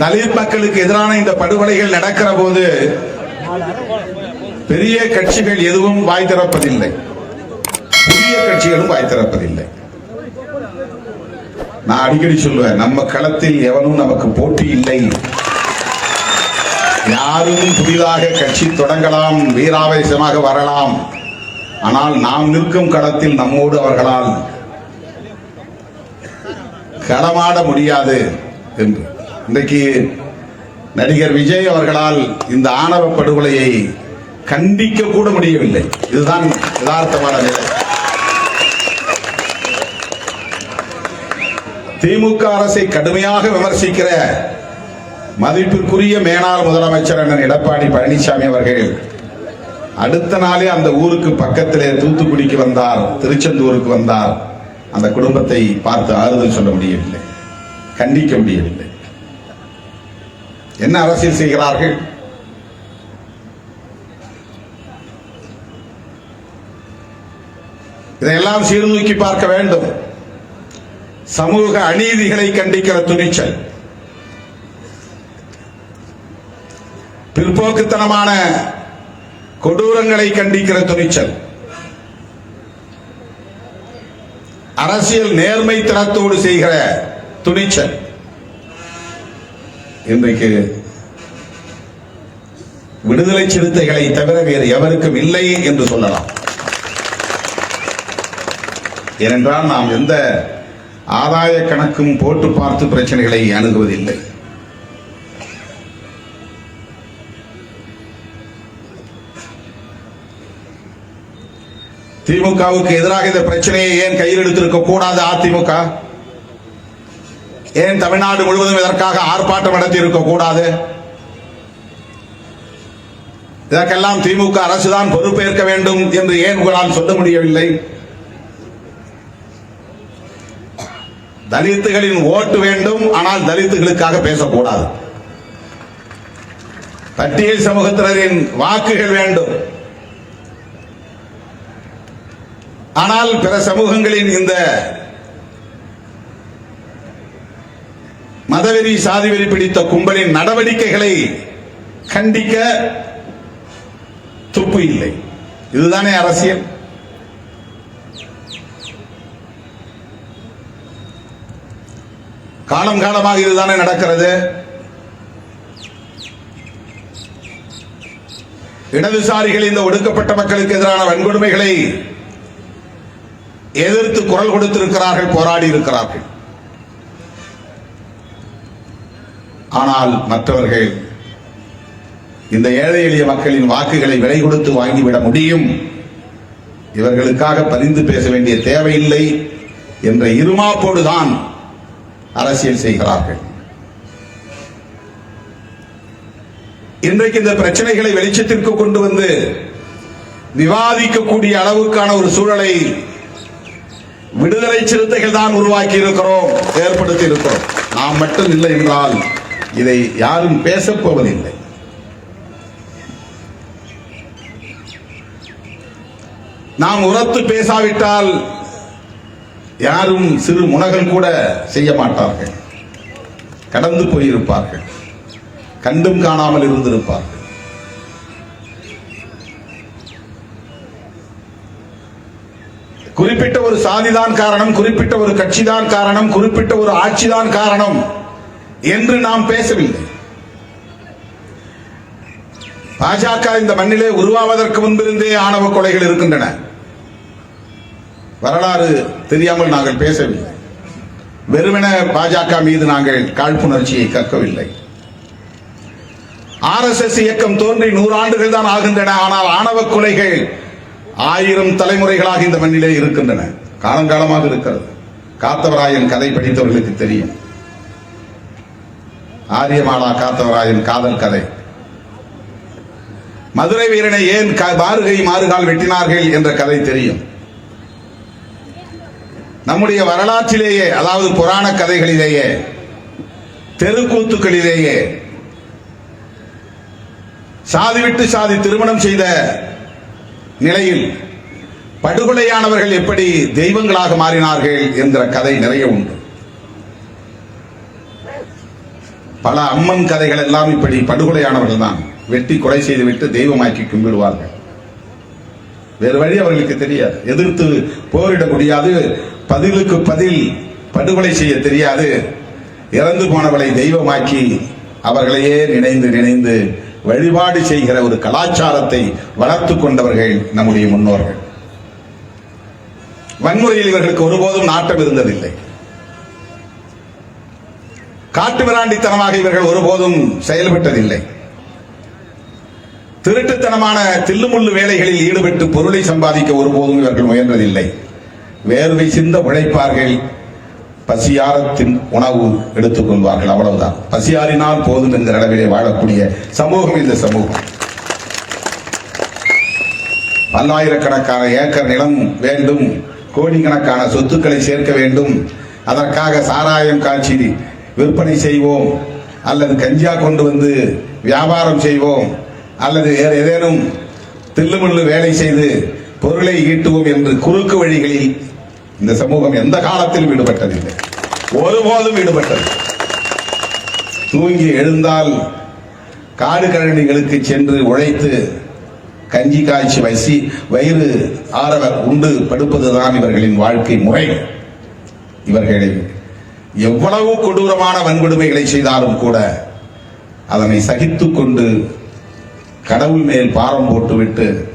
தலித் மக்களுக்கு எதிரான இந்த படுகொலைகள் நடக்கிற போது பெரிய கட்சிகள் எதுவும் வாய் திறப்பதில்லை. புதிய கட்சிகளும் வாய் திறப்பதில்லை. நான் அடிக்கடி சொல்லுவேன் நம்ம களத்தில் எவனும் நமக்கு போட்டி இல்லை. யாரும் புதிதாக கட்சி தொடங்கலாம் வீராவேசமாக வரலாம். ஆனால் நாம் நிற்கும் களத்தில் நம்மோடு அவர்களால் களமாட முடியாது என்று. இன்றைக்கு நடிகர் விஜய் அவர்களால் இந்த ஆணவ படுகொலையை கண்டிக்க கூட முடியவில்லை. இதுதான் யதார்த்தமான நிலை. திமுக அரசை கடுமையாக விமர்சிக்கிற மதிப்பிற்குரிய மேனாள் முதலமைச்சர் அண்ணன் எடப்பாடி பழனிசாமி அவர்கள் அடுத்த நாளே அந்த ஊருக்கு பக்கத்திலே தூத்துக்குடிக்கு வந்தார் திருச்செந்தூருக்கு வந்தார். அந்த குடும்பத்தை பார்த்து ஆறுதல் சொல்ல முடியவில்லை. கண்டிக்க முடியவில்லை. என்ன அரசியல் செய்கிறார்கள்? இதையெல்லாம் சீர்தூக்கி பார்க்க வேண்டும். சமூக அநீதிகளை கண்டிக்கிற துணிச்சல். பிற்போக்குத்தனமான கொடூரங்களை கண்டிக்கிற துணிச்சல். அரசியல் நேர்மை தரத்தோடு செய்கிற துணிச்சல். இன்றைக்கு விடுதலை சிறுத்தைகளை தவிர வேறு எவருக்கும் இல்லை என்று சொல்லலாம். ஏனென்றால் நாம் எந்த ஆதாய கணக்கும் போட்டு பார்த்து பிரச்சனைகளை அணுகுவதில்லை. திமுகவுக்கு எதிராக இந்த பிரச்சனையை ஏன் கையில் எடுத்திருக்க கூடாது அதிமுக? ஏன் தமிழ்நாடு முழுவதும் இதற்காக ஆர்ப்பாட்டம் நடத்தி இருக்க கூடாது? இதற்கெல்லாம் திமுக அரசுதான் பொறுப்பேற்க வேண்டும் என்று ஏன் உங்களால் சொல்ல முடியவில்லை? தலித்துகளின் ஓட்டு வேண்டும் ஆனால் தலித்துகளுக்காக பேசக்கூடாது. பட்டியல் சமூகத்தினரின் வாக்குகள் வேண்டும். ஆனால் பிற சமூகங்களின் இந்த மதவெறி சாதிவெறி பிடித்த கும்பலின் நடவடிக்கைகளை கண்டிக்க துப்பு இல்லை. இதுதானே அரசியல்? காலம் காலமாக இதுதானே நடக்கிறது? இடதுசாரிகள் இந்த ஒடுக்கப்பட்ட மக்களுக்கு எதிரான வன்கொடுமைகளை எதிர்த்து குரல் கொடுத்திருக்கிறார்கள் போராடி இருக்கிறார்கள். ஆனால் மற்றவர்கள் இந்த ஏழை எளிய மக்களின் வாக்குகளை விலை கொடுத்து வாங்கிவிட முடியும். இவர்களுக்காக பரிந்து பேச வேண்டிய தேவையில்லை என்ற இருமாப்போடுதான் அரசியல் செய்கிறார்கள். இன்றைக்கு இந்த பிரச்சனைகளை வெளிச்சத்திற்கு கொண்டு வந்து விவாதிக்கக்கூடிய அளவுக்கான ஒரு சூழலை விடுதலை சிறுத்தைகள் தான் உருவாக்கி இருக்கிறோம் ஏற்படுத்தி இருக்கிறோம் நாம் மட்டும் இல்லை என்றால் இதை யாரும் பேசப் போவதில்லை. நாம் உரத்து பேசாவிட்டால் யாரும் சிறு முனகல் கூட செய்ய மாட்டார்கள். கடந்து போயிருப்பார்கள். கண்டும் காணாமல் இருந்திருப்பார்கள். குறிப்பிட்ட ஒரு சாதிதான் காரணம் குறிப்பிட்ட ஒரு கட்சிதான் காரணம் குறிப்பிட்ட ஒரு ஆட்சிதான் காரணம். என்று நாம் பேசவில்லை. பாஜக இந்த மண்ணிலே உருவாவதற்கு முன்பிருந்தே ஆணவ கொலைகள் இருக்கின்றன. வரலாறு தெரியாமல் நாங்கள் பேசவில்லை. வெறுமென பாஜக மீது நாங்கள் காழ்ப்புணர்ச்சியை கற்கவில்லை. ஆர்எஸ்எஸ் இயக்கம் தோன்றி நூறாண்டுகள் தான் ஆகின்றன. ஆனால் ஆணவ கொலைகள் ஆயிரம் தலைமுறைகளாக இந்த மண்ணிலே இருக்கின்றன. காலங்காலமாக இருக்கிறது. காத்தவராயன் கதை படித்தவர்களுக்கு தெரியும். ஆரியமாலா காத்தவராயன் காதல் கதை. மதுரை வீரனை ஏன் க- மாறுகை மாறுகால் வெட்டினார்கள் என்ற கதை தெரியும். நம்முடைய வரலாற்றிலேயே அதாவது புராண கதைகளிலேயே தெருக்கூத்துக்களிலேயே சாதி விட்டு சாதி திருமணம் செய்த நிலையில் படுகொலையானவர்கள் எப்படி தெய்வங்களாக மாறினார்கள் என்கிற கதை நிறைய உண்டு. பல அம்மன் கதைகள் எல்லாம் இப்படி படுகொலையானவர்கள் தான் வெட்டி கொலை செய்துவிட்டு தெய்வமாக்கி கும்பிடுவார்கள். வேறு வழி அவர்களுக்கு தெரியாது. எதிர்த்து போரிட முடியாது. பதிலுக்கு பதில் படுகொலை செய்ய தெரியாது. இறந்து போனவளை தெய்வமாக்கி அவர்களையே நினைந்து நினைந்து வழிபாடு செய்கிற ஒரு கலாச்சாரத்தை வளர்த்து கொண்டவர்கள் நம்முடைய முன்னோர்கள். வன்முறையில் இவர்களுக்கு ஒருபோதும் நாட்டம் இருந்ததில்லை. காட்டு மிராண்டித்தனமாக இவர்கள் ஒருபோதும் செயல்பட்டதில்லை. திருட்டுத்தனமான தில்லுமுள்ளு வேலைகளில் ஈடுபட்டு பொருளை சம்பாதிக்க ஒருபோதும் இவர்கள் முயன்றதில்லை. வேர்வை சிந்த உழைப்பார்கள். பசியாரத்தின் உணவு எடுத்துக் கொள்வார்கள். அவ்வளவுதான். பசியாரினால் போதும் என்கிற அளவிலே வாழக்கூடிய சமூகம் இந்த சமூகம். பல்லாயிரக்கணக்கான ஏக்கர் நிலம் வேண்டும். கோடிக்கணக்கான சொத்துக்களை சேர்க்க வேண்டும். அதற்காக சாராயம் காய்ச்சி விற்பனை செய்வோம். அல்லது கஞ்சியா கொண்டு வந்து வியாபாரம் செய்வோம். அல்லது வேறு ஏதேனும் தில்லுமுள்ளு வேலை செய்து பொருளை ஈட்டுவோம் என்று குறுக்கு வழிகளில் இந்த சமூகம் எந்த காலத்திலும் ஈடுபட்டதில்லை. ஒருபோதும் ஈடுபட்டது தூங்கி எழுந்தால் காடு கழனிகளுக்கு சென்று உழைத்து கஞ்சி காய்ச்சி வசி வயிறு ஆரவர் உண்டு படுப்பதுதான் இவர்களின் வாழ்க்கை முறை. இவர்களை எவ்வளவு கொடூரமான வன்கொடுமைகளை செய்தாலும் கூட அதனை சகித்துக்கொண்டு கடவுள் மேல் பாரம் போட்டுவிட்டு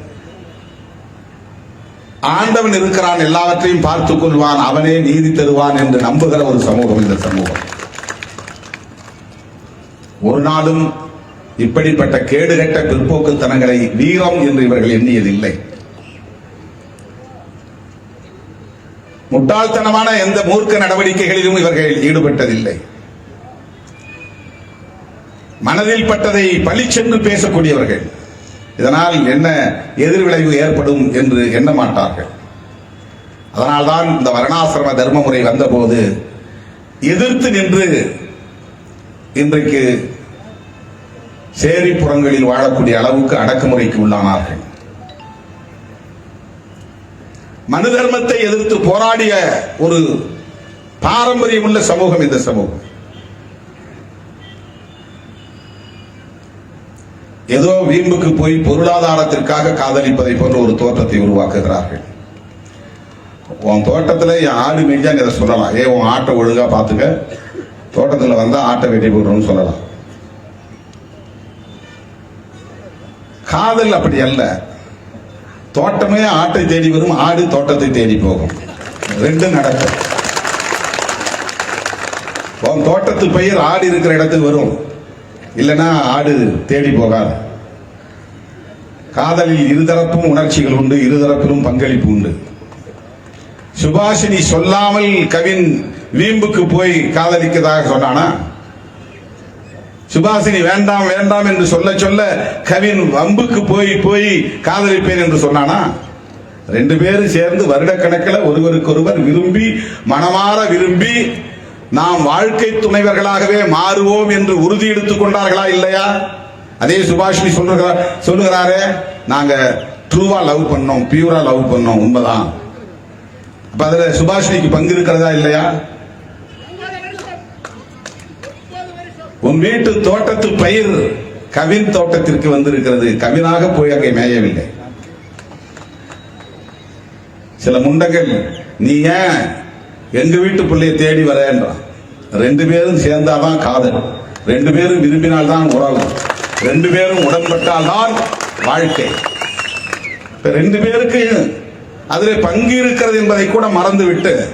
ஆண்டவன் இருக்கிறான் எல்லாவற்றையும் பார்த்துக் கொள்வான் அவனே நீதி தருவான் என்று நம்புகிற ஒரு சமூகம் இந்த சமூகம். ஒரு நாளும் இப்படிப்பட்ட கேடுகட்ட பிற்போக்குத்தனங்களை வீரம் என்று இவர்கள் எண்ணியதில்லை. முட்டாள்தனமான எந்த மூர்க்க நடவடிக்கைகளிலும் இவர்கள் ஈடுபட்டதில்லை. மனதில் பட்டதை பழிச்சென்று பேசக்கூடியவர்கள் இதனால் என்ன எதிர்விளைவு ஏற்படும் என்று எண்ண மாட்டார்கள். அதனால்தான் இந்த வர்ணாசிரம தர்ம முறை வந்தபோது எதிர்த்து நின்று இன்றைக்கு சேரிப்புறங்களில் வாழக்கூடிய அளவுக்கு அடக்குமுறைக்கு உள்ளானார்கள். மனு தர்மத்தை எதிர்த்து போராடிய ஒரு பாரம்பரியம் உள்ள சமூகம் இந்த சமூகம். ஏதோ வீம்புக்கு போய் பொருளாதாரத்திற்காக காதலிப்பதை போன்ற ஒரு தோற்றத்தை உருவாக்குகிறார்கள். உன் தோட்டத்தில் என் ஆடு மேய்ஞ்சாங்க இதை சொல்லலாம். ஏ உன் ஆட்டை ஒழுங்காக பார்த்துக்க. தோட்டத்தில் வந்தால் ஆட்டை வெட்டி போடுறோம்னு சொல்லலாம். காதல் அப்படி அல்ல. தோட்டமே ஆட்டை தேடி வரும் ஆடு தோட்டத்தை தேடி போகும். ரெண்டும் நடக்கும். உன் தோட்டத்து பயிர் ஆடு இருக்கிற இடத்துக்கு வரும். இல்லைன்னா ஆடு தேடி போகாது. காதலில் இருதரப்பும் உணர்ச்சிகள் உண்டு இருதரப்பிலும் பங்களிப்பு உண்டு. சுபாஷினி சொல்லாமல் கவின் வீம்புக்கு போய் காதலிக்கதாக சொன்னானா? சுபாசினி வேண்டாம் வேண்டாம் என்று சொல்ல சொல்ல கவின் வம்புக்கு போய் போய் காதலிப்பேன் என்று சொன்னானா? ரெண்டு பேரும் சேர்ந்து வருடக்கணக்கில் ஒருவருக்கொருவர் விரும்பி மனமாற விரும்பி நாம் வாழ்க்கை துணைவர்களாகவே மாறுவோம் என்று உறுதி எடுத்துக் கொண்டார்களா இல்லையா? அதே சுபாஷினி சொல்லுகிற சொல்லுகிறாரே நாங்க ட்ரூவா லவ் பண்ணோம் பியூரா லவ் பண்ணோம் உண்மைதான். அப்ப அதுல சுபாஷினிக்கு பங்கு இருக்கிறதா இல்லையா? உன் வீட்டு தோட்டத்து பயிர் கவின் தோட்டத்திற்கு வந்திருக்கிறது. கவினாக போய் அங்கே மேயவில்லை. சில முண்டங்கள் நீ ஏன் எங்க வீட்டு பிள்ளைய தேடி வரேன்றான் ரெண்டு பேரும் சேர்ந்தாதான் காதல். ரெண்டு பேரும் விரும்பினால்தான் உறவு. ரெண்டு பேரும் உடன்பட்டால்தான் வாழ்க்கை. ரெண்டு பேருக்கு அதில் பங்கு இருக்கிறது என்பதை கூட மறந்துவிட்டு